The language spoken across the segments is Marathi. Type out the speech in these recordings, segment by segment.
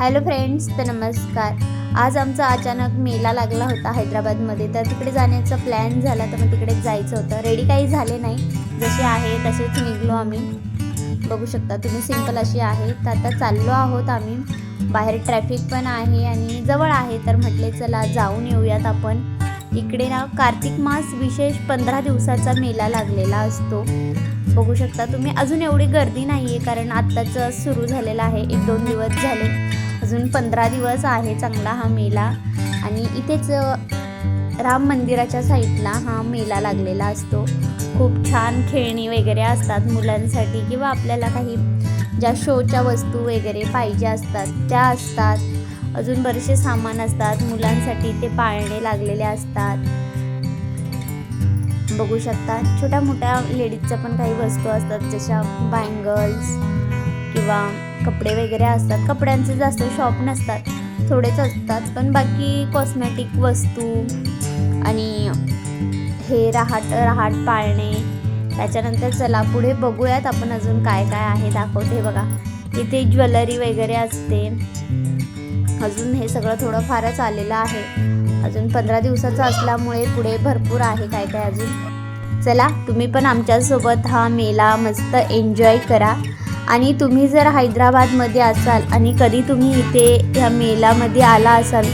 हॅलो फ्रेंड्स तर नमस्कार. आज आमचा अचानक मेला लागला होता हैदराबादमध्ये. तर तिकडे जाण्याचा प्लॅन झाला तर मग तिकडे जायचं होतं. रेडी काही झाले नाही. जसे आहे तसेच निघलो आम्ही. बघू शकता तुम्ही सिंपल अशी आहे. तर आता चाललो आहोत आम्ही. बाहेर ट्रॅफिक पण आहे आणि जवळ आहे तर म्हटले चला जाऊन येऊयात आपण. इकडे ना कार्तिक मास विशेष पंधरा दिवसाचा मेला लागलेला असतो. बघू शकता तुम्ही अजून एवढी गर्दी नाही आहे कारण आत्ताच सुरू झालेलं आहे. एक दोन दिवस झाले. अजून पंधरा दिवस आहे चांगला हा मेला. आणि इथेच राम मंदिराच्या साईडला हा मेला लागलेला असतो. खूप छान खेळणी वगैरे असतात मुलांसाठी किंवा आपल्याला काही ज्या शोच्या वस्तू वगैरे पाहिजे असतात त्या असतात. अजून बरेचसे सामान असतात मुलांसाठी ते पाळणे लागलेले असतात. बघू शकता छोट्या मोठ्या लेडीजच्या पण काही वस्तू असतात जशा बँगल्स किंवा कपडे वगैरे असतात. कपड्यांचे जास्त शॉप नसतात. थोडेच असतात. पण बाकी कॉस्मॅटिक वस्तू आणि हे राहाट रहाट पाळणे. त्याच्यानंतर चला पुढे बघूयात आपण अजून काय काय आहे दाखवते बघा. इथे ज्वेलरी वगैरे असते. अजून हे सगळं थोडं फारच आलेलं आहे. अजून पंधरा दिवसाचं असल्यामुळे पुढे भरपूर आहे काय काय अजून. चला तुम्ही पण आमच्यासोबत हा मेला मस्त एन्जॉय करा. आणि तुम्ही जर हैदराबादमध्ये असाल आणि कधी तुम्ही इथे ह्या मेलामध्ये आला असाल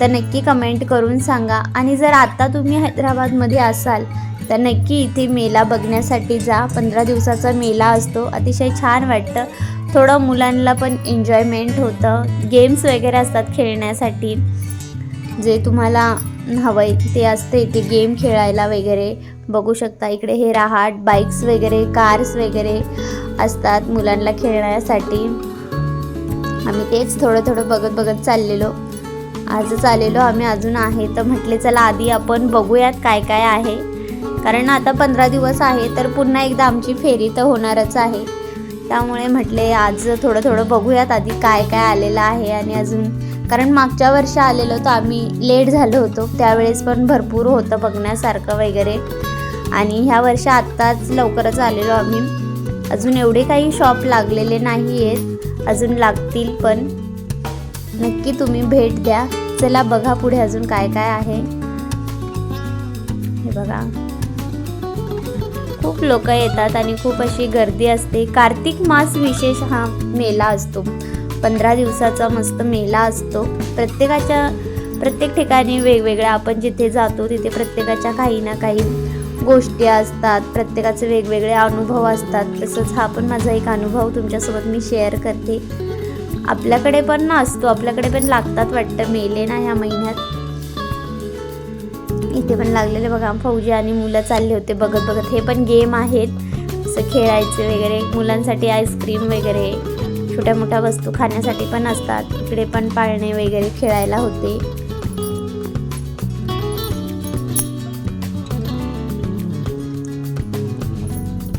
तर नक्की कमेंट करून सांगा. आणि जर आता तुम्ही हैदराबादमध्ये असाल तर नक्की इथे मेला बघण्यासाठी जा. पंधरा दिवसाचा मेला असतो. अतिशय छान वाटतं. थोडं मुलांना पण एन्जॉयमेंट होतं. गेम्स वगैरे असतात खेळण्यासाठी. जे तुम्हाला हवं आहे ते असते ते गेम खेळायला वगैरे. बघू शकता इकडे हे रहाट बाईक्स वगैरे कार्स वगैरे. असतात मुलांना खेळण्यासाठी. आम्ही तेच थोडं थोडं बघत बघत चाललेलो. आजच आलेलो आम्ही अजून आहे. तर म्हटले चला आधी आपण बघूयात काय काय आहे. कारण आता पंधरा दिवस आहे तर पुन्हा एकदा आमची फेरी तर होणारच आहे. त्यामुळे म्हटले आज थोडं थोडं बघूयात आधी काय काय आलेलं आहे आणि अजून. कारण मागच्या वर्षी आलेलो तर आम्ही लेट झालो होतो. त्यावेळेस पण भरपूर होतं बघण्यासारखं वगैरे. आणि ह्या वर्षी आत्ताच लवकरच आलेलो आम्ही. अजून एवढे काही शॉप लागलेले नाही आहेत अजून लागतील पण. नक्की तुम्ही भेट द्या. चला बघा पुढे अजून काय काय आहे. हे बघा. खूप लोक येतात आणि खूप अशी गर्दी असते. कार्तिक मास विशेष हा मेला असतो. पंधरा दिवसाचा मस्त मेला असतो. प्रत्येकाच्या प्रत्येक ठिकाणी वेगवेगळ्या आपण जिथे जातो तिथे प्रत्येकाच्या काही ना काही गोष्टी असतात प्रत्येकाचे वेगवेगळे अनुभव असतात. तसंच हा पण माझा एक अनुभव तुमच्यासोबत मी शेअर करते. आपल्याकडे पण ना असतो आपल्याकडे पण लागतात वाटतं. मेले ना ह्या महिन्यात. इथे पण लागलेले बघा फौजी आणि मुलं चालले होते बघत बघत हे पण गेम आहेत. असं खेळायचे वगैरे मुलांसाठी आईस्क्रीम वगैरे छोट्या मोठ्या वस्तू खाण्यासाठी पण असतात. इकडे पण पाळणे वगैरे खेळायला होते.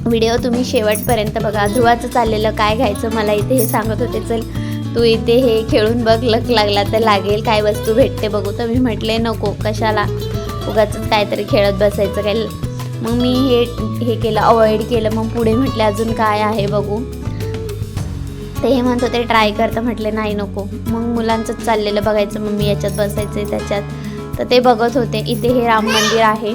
व्हिडिओ तुम्ही शेवटपर्यंत बघा. ध्रुवाचं चाललेलं काय घ्यायचं मला इथे हे सांगत होते. चल तू इथे हे खेळून बघ लक लागला तर लागेल. काय वस्तू भेटते बघू. तर मी म्हटले नको कशाला? उगाच काहीतरी खेळत बसायचं काय? मग मी हे हे केलं अवॉइड केलं. मग पुढे म्हटले अजून काय आहे बघू? ते हे म्हणत होते ट्राय करता म्हटले नाही नको. मग मुलांचंच चाललेलं बघायचं. मग मी याच्यात बसायचं त्याच्यात. तर ते बघत होते इथे हे राम मंदिर आहे.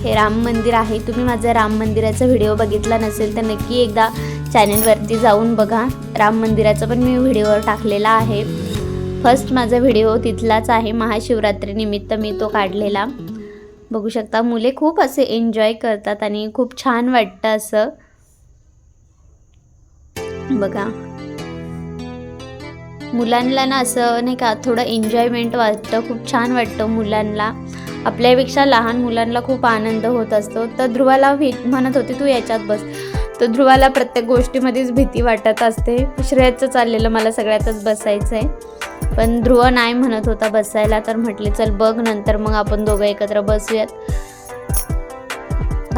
हे राम मंदिर आहे. तुम्ही माझा राम मंदिराचा व्हिडिओ बघितला नसेल तर नक्की एकदा चॅनलवरती जाऊन बघा. राम मंदिराचा पण मी व्हिडिओ टाकलेला आहे. फर्स्ट माझा व्हिडिओ तिथलाच आहे. महाशिवरात्रीनिमित्त मी तो काढलेला. बघू शकता मुले खूप असे एन्जॉय करतात आणि खूप छान वाटतं असं. बघा. मुलांना ना असं नाही का थोडं एन्जॉयमेंट वाटतं खूप छान वाटतं मुलांना. आपल्यापेक्षा लहान मुलांना खूप आनंद होत असतो. तर ध्रुवाला भी म्हणत होती तू याच्यात बस. तर ध्रुवाला प्रत्येक गोष्टीमध्येच भीती वाटत असते. श्रेयाचं चाललेलं मला सगळ्यातच बसायचं आहे पण ध्रुव नाही म्हणत होता बसायला. तर म्हटले चल बघ नंतर मग आपण दोघं एकत्र बसूयात.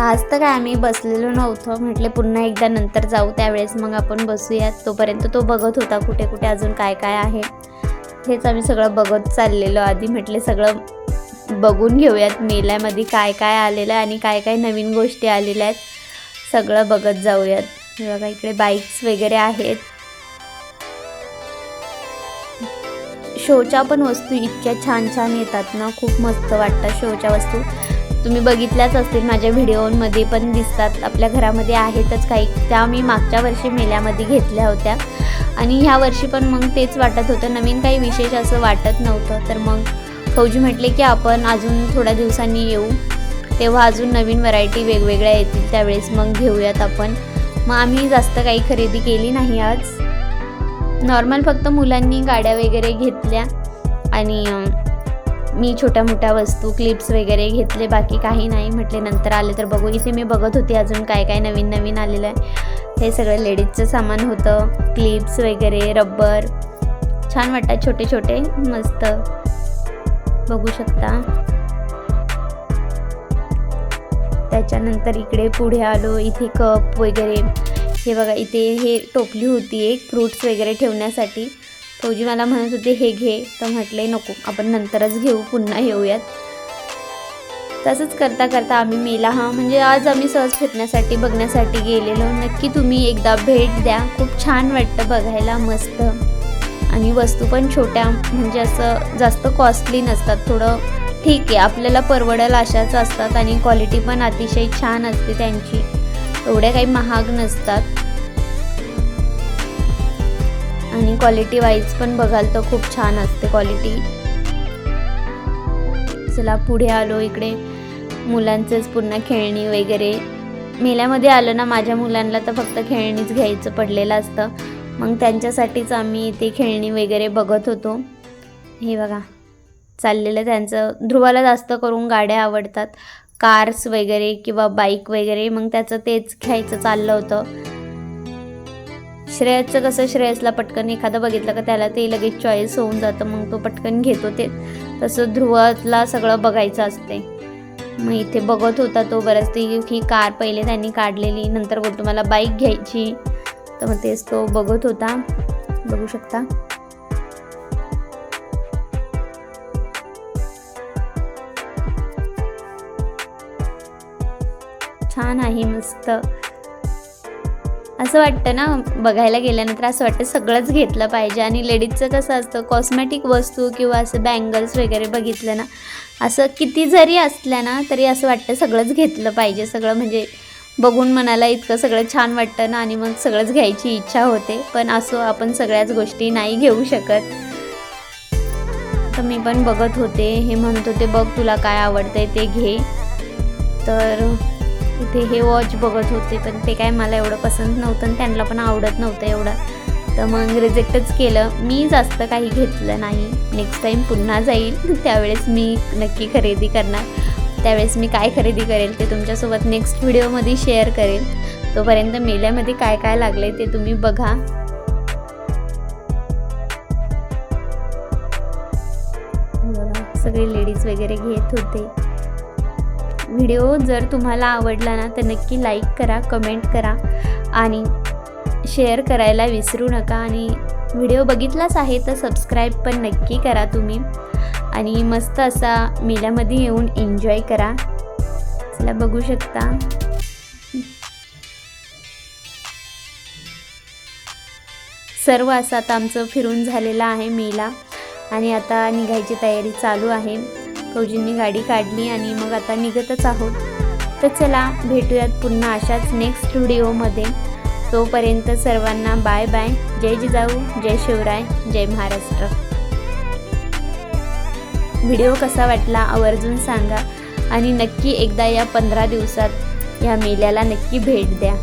आज तर काय आम्ही बसलेलो नव्हतो. म्हटले पुन्हा एकदा नंतर जाऊ त्यावेळेस मग आपण बसूयात. तोपर्यंत तो बघत होता कुठे कुठे अजून काय काय आहे. हेच आम्ही सगळं बघत चाललेलो. आधी म्हटले सगळं बघून घेऊयात. मेल्यामध्ये काय काय आलेलं आहे आणि काय काय नवीन गोष्टी आलेल्या आहेत. सगळं बघत जाऊयात. हे बघा इकडे बाईक्स वगैरे आहेत. शोच्या पण वस्तू इतक्या छान छान येतात ना. खूप मस्त वाटतात शोच्या वस्तू. तुम्ही बघितल्याच असतील माझ्या व्हिडिओमध्ये पण दिसतात. आपल्या घरामध्ये आहेतच काही. त्या मी मागच्या वर्षी मेल्यामध्ये घेतल्या होत्या. आणि ह्या वर्षी पण मग तेच वाटत होतं. नवीन काही विशेष असं वाटत नव्हतं. तर मग फौजी म्हटले की आपण अजून थोड्या दिवसांनी येऊ. तेव्हा अजून नवीन व्हरायटी वेगवेगळ्या येतील. त्यावेळेस मग घेऊयात आपण. मग आम्ही जास्त काही खरेदी केली नाही आज. नॉर्मल फक्त मुलांनी गाड्या वगैरे घेतल्या. आणि मी छोट्या मोठ्या वस्तू क्लिप्स वगैरे घेतले बाकी काही नाही. म्हटले नंतर आले तर बघू. इथे मी बघत होते अजून काय काय नवीन नवीन आलेलं आहे. हे सगळं लेडीजचं सामान होतं. क्लिप्स वगैरे रब्बर. छान वाटतात छोटे छोटे मस्त. बघू शकता. त्याच्यानंतर इकडे पुढे आलो. इथे कप वगैरे. हे बघा इथे हे टोपली होती एक फ्रूट्स वगैरे ठेवण्यासाठी. फौजी मला म्हणत होते हे घे. तर म्हटले नको आपण नंतरच घेऊ पुन्हा येऊयात. तसंच करता करता आम्ही मेला हा. म्हणजे आज आम्ही सहज फिरण्यासाठी बघण्यासाठी गेलेलो. नक्की तुम्ही एकदा भेट द्या. खूप छान वाटतं बघायला मस्त. आणि वस्तू पण छोट्या म्हणजे असं जास्त कॉस्टली नसतात थोडं ठीक आहे. आपल्याला परवडेल अशाच असतात आणि क्वालिटी पण अतिशय छान असते त्यांची. एवढ्या काही महाग नसतात. आणि क्वालिटी वाईज पण बघाल तर खूप छान असते क्वालिटी चला पुढे आलो इकडे. मुलांचेच पुन्हा खेळणी वगैरे. मेल्यामध्ये आलं ना माझ्या मुलांना तर फक्त खेळणीच घ्यायचं पडलेलं असतं. मग त्यांच्यासाठीच आम्ही इथे खेळणी वगैरे बघत होतो. हे बघा चाललेलं त्यांचं. ध्रुवाला जास्त करून गाड्या आवडतात. कार्स वगैरे किंवा बाईक वगैरे मग त्याचं तेच घ्यायचं चाललं होतं. श्रेयसचं कसं श्रेयसला पटकन एखादं बघितलं का त्याला ते लगेच चॉईस होऊन जातं मग तो पटकन घेतो ते. तसं ध्रुवाला सगळं बघायचं असते मग इथे बघत होता तो बरंच ती ही कार पहिले त्यांनी काढलेली नंतर बोलतो मला बाईक घ्यायची. तर मग तेच तो बघत होता. बघू शकता. छान आहे मस्त. असं वाटतं ना बघायला गेल्यानंतर असं वाटतं सगळंच घेतलं पाहिजे. आणि लेडीजचं कसं असतं कॉस्मॅटिक वस्तू किंवा असं बँगल्स वगैरे बघितलं ना असं किती जरी असल्या ना तरी असं वाटतं सगळंच घेतलं पाहिजे. सगळं म्हणजे बघून मनाला इतकं सगळं छान वाटतं ना आणि मग सगळंच घ्यायची इच्छा होते. पण असो आपण सगळ्याच गोष्टी नाही घेऊ शकत. तर मी पण बघत होते हे म्हणत होते बघ तुला काय आवडतंय ते घे. तर इथे हे वॉच बघत होते पण ते काय मला एवढं पसंत नव्हतं आणि त्यांना पण आवडत नव्हतं एवढं. तर मग रिजेक्टच केलं. मी जास्त काही घेतलं नाही. नेक्स्ट टाईम पुन्हा जाईल. त्यावेळेस मी नक्की खरेदी करणार. त्यावेळेस मी काय खरेदी करेल ते तुमच्यासोबत नेक्स्ट व्हिडिओमध्ये शेअर करेल. तोपर्यंत मेल्यामध्ये काय काय लागलं आहे ते तुम्ही बघा. बघा, सगळे लेडीज वगैरे घेत होते. व्हिडिओ जर तुम्हाला आवडला ना तर नक्की लाईक करा कमेंट करा आणि शेअर करायला विसरू नका. आणि व्हिडिओ बघितलाच आहे तर सबस्क्राईब पण नक्की करा तुम्ही. आणि मस्त असा मेल्यामध्ये येऊन एन्जॉय करा. चला बघू शकता. सर्व असं आता आमचं फिरून झालेलं आहे मेला. आणि आता निघायची तयारी चालू आहे. फौजींनी गाडी काढली आणि मग आता निघतच आहोत. तर चला भेटूयात पुन्हा अशाच नेक्स्ट व्हिडिओमध्ये तोपर्यंत सर्वांना बाय बाय जय जिजाऊ जय शिवराय जय महाराष्ट्र. व्हिडिओ कसा वाटला आवर्जून सांगा आणि नक्की एकदा या पंधरा दिवसात या मेल्याला नक्की भेट द्या.